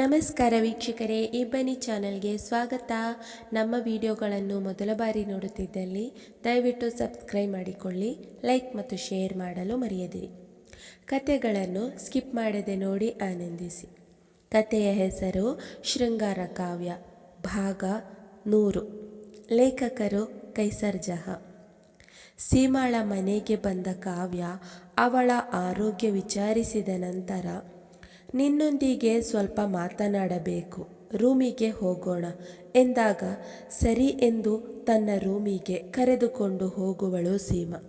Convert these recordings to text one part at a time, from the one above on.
ನಮಸ್ಕಾರ ವೀಕ್ಷಕರೇ ಇಬ್ಬನಿ ಚಾನಲ್ಗೆ ಸ್ವಾಗತ. ನಮ್ಮ ವಿಡಿಯೋಗಳನ್ನು ಮೊದಲ ಬಾರಿ ನೋಡುತ್ತಿದ್ದಲ್ಲಿ ದಯವಿಟ್ಟು ಸಬ್ಸ್ಕ್ರೈಬ್ ಮಾಡಿಕೊಳ್ಳಿ, ಲೈಕ್ ಮತ್ತು ಶೇರ್ ಮಾಡಲು ಮರೆಯದಿರಿ. ಕತೆಗಳನ್ನು ಸ್ಕಿಪ್ ಮಾಡದೆ ನೋಡಿ ಆನಂದಿಸಿ. ಕತೆಯ ಹೆಸರು ಶೃಂಗಾರ ಕಾವ್ಯ, ಭಾಗ ನೂರು. ಲೇಖಕರು ಕೈಸರ್ ಜಹಾ. ಸೀಮಾಳ ಮನೆಗೆ ಬಂದ ಕಾವ್ಯ ಅವಳ ಆರೋಗ್ಯ ವಿಚಾರಿಸಿದ ನಂತರ ನಿನ್ನೊಂದಿಗೆ ಸ್ವಲ್ಪ ಮಾತನಾಡಬೇಕು. ರೂಮಿಗೆ ಹೋಗೋಣ. ಎಂದಾಗ, ಸರಿ ಎಂದು ತನ್ನ ರೂಮಿಗೆ ಕರೆದುಕೊಂಡು ಹೋಗುವಳು ಸೀಮಾ.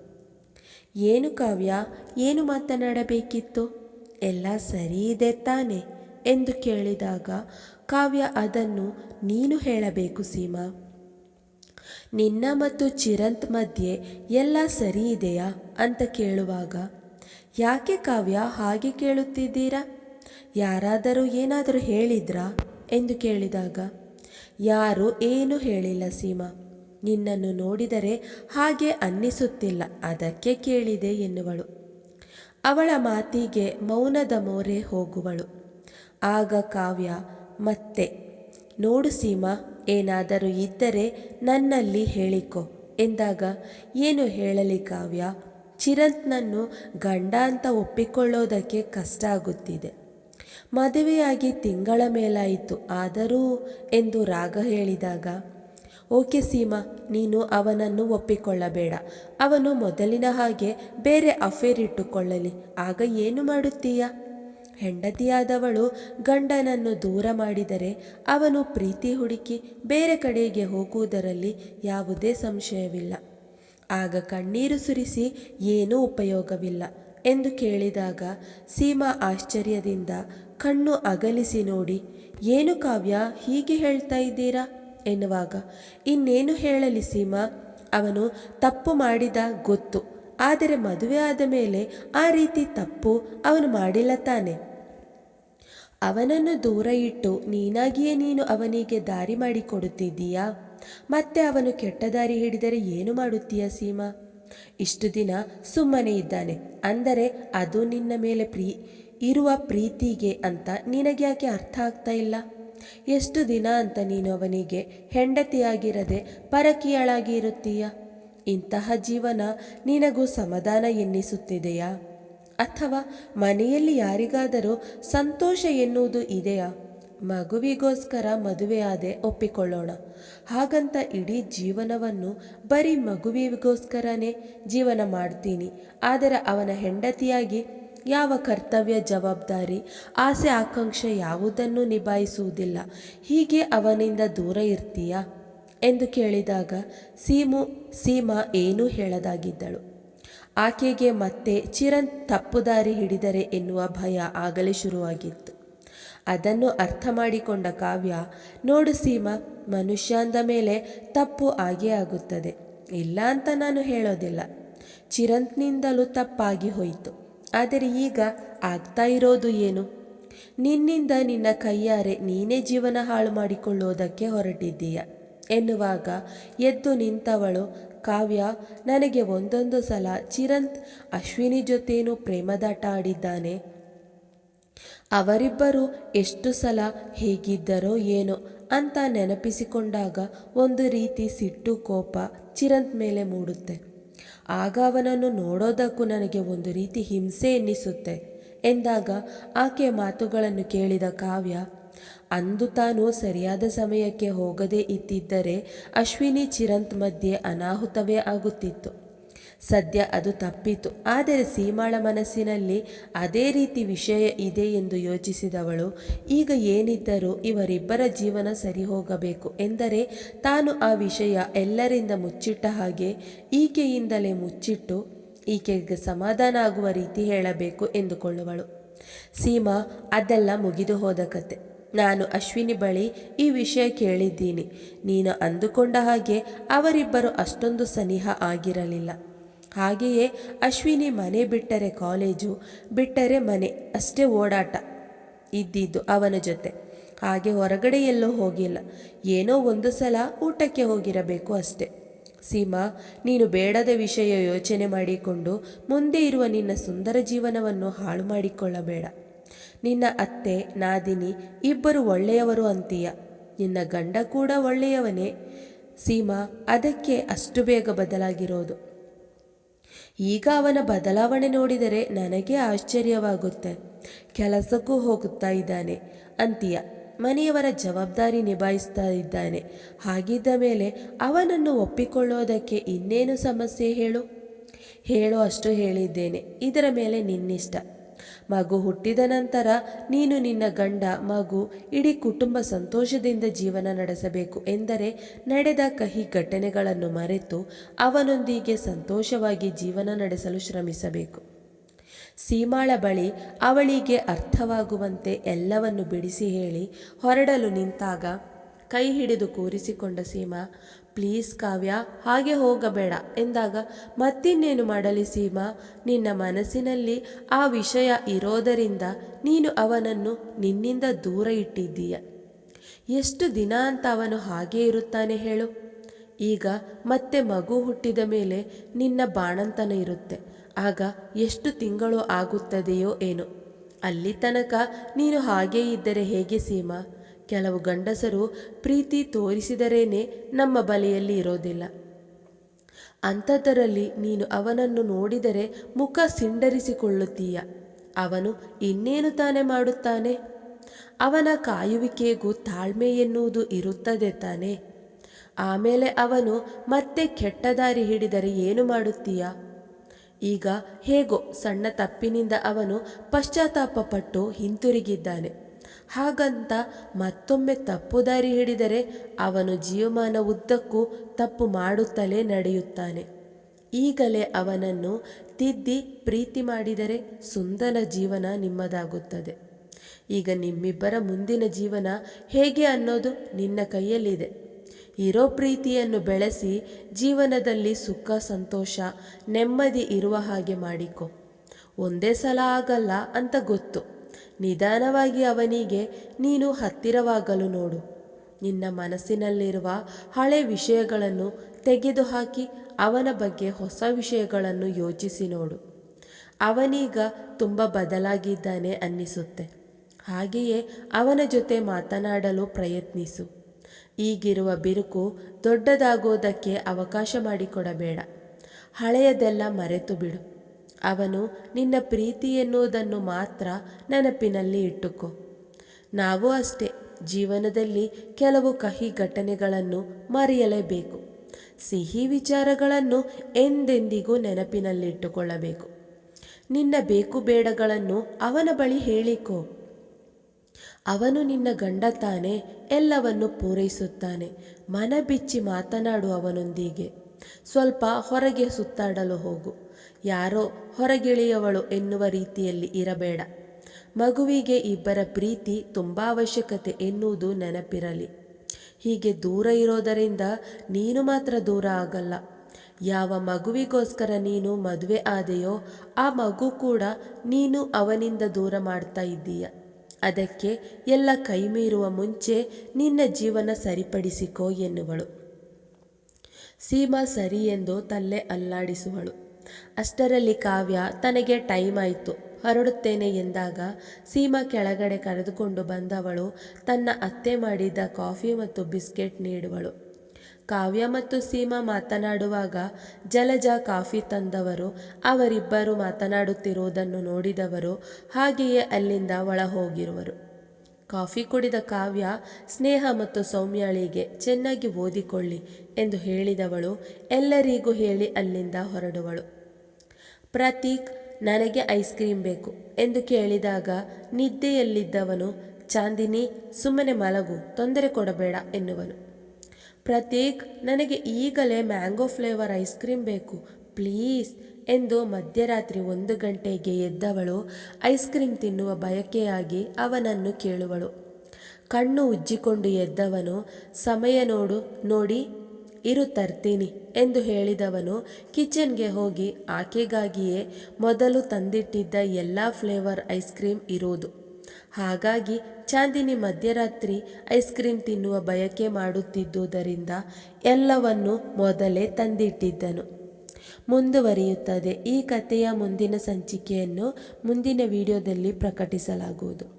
ಏನು ಕಾವ್ಯ, ಏನು ಮಾತನಾಡಬೇಕಿತ್ತು? ಎಲ್ಲ ಸರಿ ಇದೆ ತಾನೆ ಎಂದು ಕೇಳಿದಾಗ, ಕಾವ್ಯ ಅದನ್ನು ನೀನು ಹೇಳಬೇಕು ಸೀಮಾ. ನಿನ್ನ ಮತ್ತು ಚಿರಂತ್ ಮಧ್ಯೆ ಎಲ್ಲ ಸರಿ ಇದೆಯಾ? ಅಂತ ಕೇಳುವಾಗ, ಯಾಕೆ ಕಾವ್ಯ ಹಾಗೆ ಕೇಳುತ್ತಿದ್ದೀರಾ? ಯಾರಾದರೂ ಏನಾದರೂ ಹೇಳಿದ್ರಾ? ಎಂದು ಕೇಳಿದಾಗ, ಯಾರು ಏನೂ ಹೇಳಿಲ್ಲ ಸೀಮಾ. ನಿನ್ನನ್ನು ನೋಡಿದರೆ ಹಾಗೆ ಅನ್ನಿಸುತ್ತಿಲ್ಲ, ಅದಕ್ಕೆ ಕೇಳಿದೆ ಎನ್ನುವಳು. ಅವಳ ಮಾತಿಗೆ ಮೌನದ ಮೋರೆ ಹೋಗುವಳು. ಆಗ ಕಾವ್ಯ, ಮತ್ತೆ, ನೋಡು ಸೀಮಾ, ಏನಾದರೂ ಇದ್ದರೆ ನನ್ನಲ್ಲಿ ಹೇಳಿಕೊ ಎಂದಾಗ, ಏನು ಹೇಳಲಿ ಕಾವ್ಯ? ಚಿರಂತ್ನನ್ನು ಗಂಡ ಅಂತ ಒಪ್ಪಿಕೊಳ್ಳೋದಕ್ಕೆ ಕಷ್ಟ ಆಗುತ್ತಿದೆ. ಮದುವೆಯಾಗಿ ತಿಂಗಳ ಮೇಲಾಯಿತು. ಆದರೂ ಎಂದು ರಾಗ ಹೇಳಿದಾಗ, ಓಕೆ ಸೀಮಾ, ನೀನು ಅವನನ್ನು ಒಪ್ಪಿಕೊಳ್ಳಬೇಡ. ಅವನು ಮೊದಲಿನ ಹಾಗೆ ಬೇರೆ ಅಫೇರ್ ಇಟ್ಟುಕೊಳ್ಳಲಿ. ಆಗ ಏನು ಮಾಡುತ್ತೀಯ? ಹೆಂಡತಿಯಾದವಳು ಗಂಡನನ್ನು ದೂರ ಮಾಡಿದರೆ ಅವನು ಪ್ರೀತಿ ಹುಡುಕಿ ಬೇರೆ ಕಡೆಗೆ ಹೋಗುವುದರಲ್ಲಿ ಯಾವುದೇ ಸಂಶಯವಿಲ್ಲ. ಆಗ ಕಣ್ಣೀರು ಸುರಿಸಿ ಏನೂ ಉಪಯೋಗವಿಲ್ಲ. ಎಂದು ಕೇಳಿದಾಗ ಸೀಮಾ ಆಶ್ಚರ್ಯದಿಂದ ಕಣ್ಣು ಅಗಲಿಸಿ ನೋಡಿ, ಏನು ಕಾವ್ಯ, ಹೀಗೆ ಹೇಳ್ತಾ ಇದ್ದೀರಾ? ಎನ್ನುವಾಗ, ಇನ್ನೇನು ಹೇಳಲಿ ಸೀಮಾ, ಅವನು ತಪ್ಪು ಮಾಡಿದ ಗೊತ್ತು, ಆದರೆ ಮದುವೆ ಆದ ಮೇಲೆ ಆ ರೀತಿ ತಪ್ಪು ಅವನು ಮಾಡಿಲ್ಲ ತಾನೆ. ಅವನನ್ನು ದೂರ ಇಟ್ಟು ನೀನಾಗಿಯೇ ನೀನು ಅವನಿಗೆ ದಾರಿ ಮಾಡಿಕೊಡುತ್ತಿದ್ದೀಯಾ? ಮತ್ತೆ ಅವನು ಕೆಟ್ಟ ದಾರಿ ಹಿಡಿದರೆ ಏನು ಮಾಡುತ್ತೀಯ ಸೀಮಾ? ಇಷ್ಟು ದಿನ ಸುಮ್ಮನೆ ಇದ್ದಾನೆ. ಅಂದರೆ ಅದು ನಿನ್ನ ಮೇಲೆ ಪ್ರೀ, ಇರುವ ಪ್ರೀತಿಗೆ ಅಂತ ನಿನಗ್ಯಾಕೆ ಅರ್ಥ ಆಗ್ತಾ ಇಲ್ಲ? ಎಷ್ಟು ದಿನ ಅಂತ ನೀನು ಅವನಿಗೆ ಹೆಂಡತಿಯಾಗಿರದೆ ಪರಕೀಯಳಾಗಿ ಇರುತ್ತೀಯ? ಇಂತಹ ಜೀವನ ನಿನಗೂ ಸಮಾಧಾನ ಎನ್ನಿಸುತ್ತಿದೆಯಾ? ಅಥವಾ ಮನೆಯಲ್ಲಿ ಯಾರಿಗಾದರೂ ಸಂತೋಷ ಎನ್ನುವುದು ಇದೆಯಾ? ಮಗುವಿಗೋಸ್ಕರ ಮದುವೆಯಾದೆ ಒಪ್ಪಿಕೊಳ್ಳೋಣ. ಹಾಗಂತ ಇಡೀ ಜೀವನವನ್ನು ಬರೀ ಮಗುವಿಗೋಸ್ಕರನೇ ಜೀವನ ಮಾಡ್ತೀನಿ. ಆದರೆ ಅವನ ಹೆಂಡತಿಯಾಗಿ ಯಾವ ಕರ್ತವ್ಯ ಜವಾಬ್ದಾರಿ, ಆಸೆ ಆಕಾಂಕ್ಷೆ ಯಾವುದನ್ನು ನಿಭಾಯಿಸುವುದಿಲ್ಲ. ಹೀಗೆ ಅವನಿಂದ ದೂರ ಇರ್ತೀಯಾ? ಎಂದು ಕೇಳಿದಾಗ ಸೀಮು, ಸೀಮಾ ಏನೂ ಹೇಳದಾಗಿದ್ದಳು. ಆಕೆಗೆ ಮತ್ತೆ ಚಿರಂತ್ ತಪ್ಪುದಾರಿ ಹಿಡಿದರೆ ಎನ್ನುವ ಭಯ ಆಗಲೇ ಶುರುವಾಗಿತ್ತು. ಅದನ್ನು ಅರ್ಥ ಮಾಡಿಕೊಂಡ ಕಾವ್ಯ, ನೋಡು ಸೀಮಾ ಮನುಷ್ಯ ಅಂದ ಮೇಲೆ ತಪ್ಪು ಆಗೇ ಆಗುತ್ತದೆ. ಇಲ್ಲ ಅಂತ ನಾನು ಹೇಳೋದಿಲ್ಲ. ಚಿರಂತ್ನಿಂದಲೂ ತಪ್ಪಾಗಿ ಹೋಯಿತು. ಆದರೆ ಈಗ ಆಗ್ತಾ ಇರೋದು ಏನು? ನಿನ್ನಿಂದ ನಿನ್ನ ಕೈಯಾರೆ ನೀನೇ ಜೀವನ ಹಾಳು ಮಾಡಿಕೊಳ್ಳುವುದಕ್ಕೆ ಹೊರಟಿದ್ದೀಯ. ಎನ್ನುವಾಗ ಎದ್ದು ನಿಂತವಳು ಕಾವ್ಯ, ನನಗೆ ಒಂದೊಂದು ಸಲ ಚಿರಂತ್ ಅಶ್ವಿನಿ ಜೊತೆಯೂ ಪ್ರೇಮದಾಟ ಆಡಿದ್ದಾನೆ. ಅವರಿಬ್ಬರು ಎಷ್ಟು ಸಲ ಹೇಗಿದ್ದರೋ ಏನೋ ಅಂತ ನೆನಪಿಸಿಕೊಂಡಾಗ ಒಂದು ರೀತಿ ಸಿಟ್ಟು ಕೋಪ ಚಿರಂತ್ ಮೇಲೆ ಮೂಡುತ್ತೆ. ಆಗ ಅವನನ್ನು ನೋಡೋದಕ್ಕೂ ನನಗೆ ಒಂದು ರೀತಿ ಹಿಂಸೆ ಎನ್ನಿಸುತ್ತೆ ಎಂದಾಗ ಆಕೆಯ ಮಾತುಗಳನ್ನು ಕೇಳಿದ ಕಾವ್ಯ, ಅಂದು ತಾನು ಸರಿಯಾದ ಸಮಯಕ್ಕೆ ಹೋಗದೇ ಇದ್ದಿದ್ದರೆ ಅಶ್ವಿನಿ ಚಿರಂತ್ ಮಧ್ಯೆ ಅನಾಹುತವೇ ಆಗುತ್ತಿತ್ತು. ಸದ್ಯ ಅದು ತಪ್ಪಿತು. ಆದರೆ ಸೀಮಾಳ ಮನಸ್ಸಿನಲ್ಲಿ ಅದೇ ರೀತಿ ವಿಷಯ ಇದೆ ಎಂದು ಯೋಚಿಸಿದವಳು. ಈಗ ಏನಿದ್ದರೂ ಇವರಿಬ್ಬರ ಜೀವನ ಸರಿ ಹೋಗಬೇಕು ಎಂದರೆ ತಾನು ಆ ವಿಷಯ ಎಲ್ಲರಿಂದ ಮುಚ್ಚಿಟ್ಟ ಹಾಗೆ ಈಕೆಯಿಂದಲೇ ಮುಚ್ಚಿಟ್ಟು ಈಕೆಗೆ ಸಮಾಧಾನ ಆಗುವ ರೀತಿ ಹೇಳಬೇಕು ಎಂದುಕೊಳ್ಳುವಳು. ಸೀಮಾ, ಅದೆಲ್ಲ ಮುಗಿದು ಹೋದ ಕತೆ. ನಾನು ಅಶ್ವಿನಿ ಬಳಿ ಈ ವಿಷಯ ಕೇಳಿದ್ದೀನಿ. ನೀನು ಅಂದುಕೊಂಡ ಹಾಗೆ ಅವರಿಬ್ಬರು ಅಷ್ಟೊಂದು ಸನಿಹ ಆಗಿರಲಿಲ್ಲ. ಹಾಗೆಯೇ ಅಶ್ವಿನಿ ಮನೆ ಬಿಟ್ಟರೆ ಕಾಲೇಜು, ಬಿಟ್ಟರೆ ಮನೆ, ಅಷ್ಟೇ ಓಡಾಟ ಇದ್ದಿದ್ದು ಅವನ ಜೊತೆ. ಹಾಗೆ ಹೊರಗಡೆ ಎಲ್ಲೋ ಹೋಗಿಲ್ಲ. ಏನೋ ಒಂದು ಸಲ ಊಟಕ್ಕೆ ಹೋಗಿರಬೇಕು ಅಷ್ಟೆ. ಸೀಮಾ, ನೀನು ಬೇಡದ ವಿಷಯ ಯೋಚನೆ ಮಾಡಿಕೊಂಡು ಮುಂದೆ ಇರುವ ನಿನ್ನ ಸುಂದರ ಜೀವನವನ್ನು ಹಾಳು ಮಾಡಿಕೊಳ್ಳಬೇಡ. ನಿನ್ನ ಅತ್ತೆ, ನಾದಿನಿ ಇಬ್ಬರು ಒಳ್ಳೆಯವರು ಅಂತೀಯ. ನಿನ್ನ ಗಂಡ ಕೂಡ ಒಳ್ಳೆಯವನೇ. ಸೀಮಾ, ಅದಕ್ಕೆ ಅಷ್ಟು ಬೇಗ ಬದಲಾಗಿರೋದು. ಈಗ ಅವನ ಬದಲಾವಣೆ ನೋಡಿದರೆ ನನಗೆ ಆಶ್ಚರ್ಯವಾಗುತ್ತೆ. ಕೆಲಸಕ್ಕೂ ಹೋಗುತ್ತಾ ಇದ್ದಾನೆ. ಅಂತೀಯ, ಮನೆಯವರ ಜವಾಬ್ದಾರಿ ನಿಭಾಯಿಸ್ತಾ ಇದ್ದಾನೆ. ಹಾಗಿದ್ದ ಮೇಲೆ ಅವನನ್ನು ಒಪ್ಪಿಕೊಳ್ಳೋದಕ್ಕೆ ಇನ್ನೇನು ಸಮಸ್ಯೆ ಹೇಳು? ಹೇಳೋ ಅಷ್ಟು ಹೇಳಿದ್ದೇನೆ. ಇದರ ಮೇಲೆ ನಿನ್ನಿಷ್ಟ. ಮಗು ಹುಟ್ಟಿದ ನಂತರ ನೀನು ನಿನ್ನ ಗಂಡ, ಮಗು, ಇಡೀ ಕುಟುಂಬ ಸಂತೋಷದಿಂದ ಜೀವನ ನಡೆಸಬೇಕು ಎಂದರೆ ನಡೆದ ಕಹಿ ಘಟನೆಗಳನ್ನು ಮರೆತು ಅವನೊಂದಿಗೆ ಸಂತೋಷವಾಗಿ ಜೀವನ ನಡೆಸಲು ಶ್ರಮಿಸಬೇಕು. ಸೀಮಾಳ ಬಳಿ ಅವಳಿಗೆ ಅರ್ಥವಾಗುವಂತೆ ಎಲ್ಲವನ್ನು ಬಿಡಿಸಿ ಹೇಳಿ ಹೊರಡಲು ನಿಂತಾಗ ಕೈ ಹಿಡಿದು ಕೂರಿಸಿಕೊಂಡ ಸೀಮಾ ಪ್ಲೀಸ್ ಕಾವ್ಯ, ಹಾಗೆ ಹೋಗಬೇಡ ಎಂದಾಗ, ಮತ್ತಿನ್ನೇನು ಮಾಡಲಿ ಸೀಮಾ? ನಿನ್ನ ಮನಸ್ಸಿನಲ್ಲಿ ಆ ವಿಷಯ ಇರೋದರಿಂದ ನೀನು ಅವನನ್ನು ನಿನ್ನಿಂದ ದೂರ ಇಟ್ಟಿದ್ದೀಯ. ಎಷ್ಟು ದಿನ ಅಂತ ಅವನು ಹಾಗೇ ಇರುತ್ತಾನೆ ಹೇಳು. ಈಗ ಮತ್ತೆ ಮಗು ಹುಟ್ಟಿದ ಮೇಲೆ ನಿನ್ನ ಬಾಣಂತನ ಇರುತ್ತೆ. ಆಗ ಎಷ್ಟು ತಿಂಗಳು ಆಗುತ್ತದೆಯೋ ಏನೋ. ಅಲ್ಲಿ ತನಕ ನೀನು ಹಾಗೇ ಇದ್ದರೆ ಹೇಗೆ ಸೀಮಾ? ಕೆಲವು ಗಂಡಸರು ಪ್ರೀತಿ ತೋರಿಸಿದರೇನೆ ನಮ್ಮ ಬಲೆಯಲ್ಲಿ ಇರೋದಿಲ್ಲ. ಅಂಥದ್ದರಲ್ಲಿ ನೀನು ಅವನನ್ನು ನೋಡಿದರೆ ಮುಖ ಸಿಂಡರಿಸಿಕೊಳ್ಳುತ್ತೀಯ. ಅವನು ಇನ್ನೇನು ತಾನೆ ಮಾಡುತ್ತಾನೆ? ಅವನ ಕಾಯುವಿಕೆಗೂ ತಾಳ್ಮೆ ಎನ್ನುವುದು ಇರುತ್ತದೆ ತಾನೆ. ಆಮೇಲೆ ಅವನು ಮತ್ತೆ ಕೆಟ್ಟ ದಾರಿ ಹಿಡಿದರೆ ಏನು ಮಾಡುತ್ತೀಯ? ಈಗ ಹೇಗೋ ಸಣ್ಣ ತಪ್ಪಿನಿಂದ ಅವನು ಪಶ್ಚಾತ್ತಾಪಪಟ್ಟು ಹಿಂತಿರುಗಿದ್ದಾನೆ. ಹಾಗಂತ ಮತ್ತೊಮ್ಮೆ ತಪ್ಪು ದಾರಿ ಹಿಡಿದರೆ ಅವನು ಜೀವಮಾನ ಉದ್ದಕ್ಕೂ ತಪ್ಪು ಮಾಡುತ್ತಲೇ ನಡೆಯುತ್ತಾನೆ. ಈಗಲೇ ಅವನನ್ನು ತಿದ್ದಿ ಪ್ರೀತಿ ಮಾಡಿದರೆ ಸುಂದರ ಜೀವನ ನಿಮ್ಮದಾಗುತ್ತದೆ. ಈಗ ನಿಮ್ಮಿಬ್ಬರ ಮುಂದಿನ ಜೀವನ ಹೇಗೆ ಅನ್ನೋದು ನಿನ್ನ ಕೈಯಲ್ಲಿದೆ. ಇರೋ ಪ್ರೀತಿಯನ್ನು ಬೆಳೆಸಿ ಜೀವನದಲ್ಲಿ ಸುಖ, ಸಂತೋಷ, ನೆಮ್ಮದಿ ಇರುವ ಹಾಗೆ ಮಾಡಿಕೊ. ಒಂದೇ ಸಲ ಆಗಲ್ಲ ಅಂತ ಗೊತ್ತು. ನಿಧಾನವಾಗಿ ಅವನಿಗೆ, ನೀನು ಹತ್ತಿರವಾಗಲು ನೋಡು. ನಿನ್ನ ಮನಸ್ಸಿನಲ್ಲಿರುವ ಹಳೆ ವಿಷಯಗಳನ್ನು ತೆಗೆದುಹಾಕಿ ಅವನ ಬಗ್ಗೆ ಹೊಸ ವಿಷಯಗಳನ್ನು ಯೋಚಿಸಿ ನೋಡು. ಅವನೀಗ ತುಂಬ ಬದಲಾಗಿದ್ದಾನೆ ಅನ್ನಿಸುತ್ತೆ. ಹಾಗೆಯೇ ಅವನ ಜೊತೆ ಮಾತನಾಡಲು ಪ್ರಯತ್ನಿಸು. ಈಗಿರುವ ಬಿರುಕು ದೊಡ್ಡದಾಗೋದಕ್ಕೆ ಅವಕಾಶ ಮಾಡಿಕೊಡಬೇಡ. ಹಳೆಯದೆಲ್ಲ ಮರೆತು ಬಿಡು ಅವನು, ನಿನ್ನ ಪ್ರೀತಿ ಎನ್ನುವುದನ್ನು ಮಾತ್ರ ನೆನಪಿನಲ್ಲಿ ಇಟ್ಟುಕೊ. ನಾವು ಅಷ್ಟೇ, ಜೀವನದಲ್ಲಿ ಕೆಲವು ಕಹಿ ಘಟನೆಗಳನ್ನು ಮರೆಯಲೇಬೇಕು. ಸಿಹಿ ವಿಚಾರಗಳನ್ನು ಎಂದೆಂದಿಗೂ ನೆನಪಿನಲ್ಲಿಟ್ಟುಕೊಳ್ಳಬೇಕು. ನಿನ್ನ ಬೇಕು ಬೇಡಗಳನ್ನು ಅವನ ಬಳಿ ಹೇಳಿಕೋ. ಅವನು ನಿನ್ನ ಗಂಡ ತಾನೇ ಎಲ್ಲವನ್ನು ಪೂರೈಸುತ್ತಾನೆ. ಮನ ಬಿಚ್ಚಿ ಮಾತನಾಡು ಅವನೊಂದಿಗೆ. ಸ್ವಲ್ಪ ಹೊರಗೆ ಸುತ್ತಾಡಲು ಹೋಗು. ಯಾರೋ ಹೊರಗಿಳಿಯವಳು ಎನ್ನುವ ರೀತಿಯಲ್ಲಿ ಇರಬೇಡ. ಮಗುವಿಗೆ ಇಬ್ಬರ ಪ್ರೀತಿ ತುಂಬ ಅವಶ್ಯಕತೆ ಎನ್ನುವುದು ನೆನಪಿರಲಿ. ಹೀಗೆ ದೂರ ಇರೋದರಿಂದ ನೀನು ಮಾತ್ರ ದೂರ ಆಗಲ್ಲ. ಯಾವ ಮಗುವಿಗೋಸ್ಕರ ನೀನು ಮದುವೆ ಆದೆಯೋ ಆ ಮಗು ಕೂಡ ನೀನು ಅವನಿಂದ ದೂರ ಮಾಡ್ತಾ ಇದ್ದೀಯ. ಅದಕ್ಕೆ ಎಲ್ಲ ಕೈಮೀರುವ ಮುಂಚೆ ನಿನ್ನ ಜೀವನ ಸರಿಪಡಿಸಿಕೋ ಎನ್ನುವಳು. ಸೀಮಾ ಸರಿ ಎಂದು ತಲ್ಲೆ ಅಲ್ಲಾಡಿಸುವಳು. ಅಷ್ಟರಲ್ಲಿ ಕಾವ್ಯ, ತನಗೆ ಟೈಮ್ ಆಯಿತು. ಹೊರಡುತ್ತೇನೆ ಎಂದಾಗ ಸೀಮಾ ಕೆಳಗಡೆ ಕರೆದುಕೊಂಡು ಬಂದವಳು ತನ್ನ ಅತ್ತೆ ಮಾಡಿದ್ದ ಕಾಫಿ ಮತ್ತು ಬಿಸ್ಕೆಟ್ ನೀಡುವಳು. ಕಾವ್ಯ ಮತ್ತು ಸೀಮಾ ಮಾತನಾಡುವಾಗ ಜಲಜ ಕಾಫಿ ತಂದವರು, ಅವರಿಬ್ಬರು ಮಾತನಾಡುತ್ತಿರುವುದನ್ನು ನೋಡಿದವರು, ಹಾಗೆಯೇ ಅಲ್ಲಿಂದ ಒಳ ಹೋಗಿರುವರು ಕಾಫಿ ಕುಡಿದ ಕಾವ್ಯ, ಸ್ನೇಹ ಮತ್ತು ಸೌಮ್ಯಾಳಿಗೆ ಚೆನ್ನಾಗಿ ಓದಿಕೊಳ್ಳಿ ಎಂದು ಹೇಳಿದವಳು, ಎಲ್ಲರಿಗೂ ಹೇಳಿ ಅಲ್ಲಿಂದ ಹೊರಡುವಳು. ಪ್ರತೀಕ್, ನನಗೆ ಐಸ್ ಕ್ರೀಮ್ ಬೇಕು ಎಂದು ಕೇಳಿದಾಗ ನಿದ್ದೆಯಲ್ಲಿದ್ದವನು, ಚಾಂದಿನಿ, ಸುಮ್ಮನೆ ಮಲಗು, ತೊಂದರೆ ಕೊಡಬೇಡ ಎನ್ನುವನು. ಪ್ರತೀಕ್, ನನಗೆ ಈಗಲೇ ಮ್ಯಾಂಗೋ ಫ್ಲೇವರ್ ಐಸ್ ಕ್ರೀಮ್ ಬೇಕು, ಪ್ಲೀಸ್ ಎಂದು ಮಧ್ಯರಾತ್ರಿ ಒಂದು ಗಂಟೆಗೆ ಎದ್ದವಳು, ಐಸ್ ಕ್ರೀಮ್ ತಿನ್ನುವ ಬಯಕೆಯಾಗಿ ಅವನನ್ನು ಕೇಳುವಳು. ಕಣ್ಣು ಉಜ್ಜಿಕೊಂಡು ಎದ್ದವನು, ಸಮಯ ನೋಡು, ನೋಡಿ ಇರು ತರ್ತೀನಿ ಎಂದು ಹೇಳಿದವನು ಕಿಚನ್ಗೆ ಹೋಗಿ ಆಕೆಗಾಗಿಯೇ ಮೊದಲು ತಂದಿಟ್ಟಿದ್ದ ಎಲ್ಲ ಫ್ಲೇವರ್ ಐಸ್ ಕ್ರೀಮ್ ಇರೋದು. ಹಾಗಾಗಿ ಚಾಂದಿನಿ ಮಧ್ಯರಾತ್ರಿ ಐಸ್ ಕ್ರೀಮ್ ತಿನ್ನುವ ಬಯಕೆ ಮಾಡುತ್ತಿದ್ದುದರಿಂದ ಎಲ್ಲವನ್ನು ಮೊದಲೇ ತಂದಿಟ್ಟಿದ್ದನು. ಮುಂದುವರಿಯುತ್ತದೆ. ಈ ಕಥೆಯ ಮುಂದಿನ ಸಂಚಿಕೆಯನ್ನು ಮುಂದಿನ ವಿಡಿಯೋದಲ್ಲಿ ಪ್ರಕಟಿಸಲಾಗುವುದು.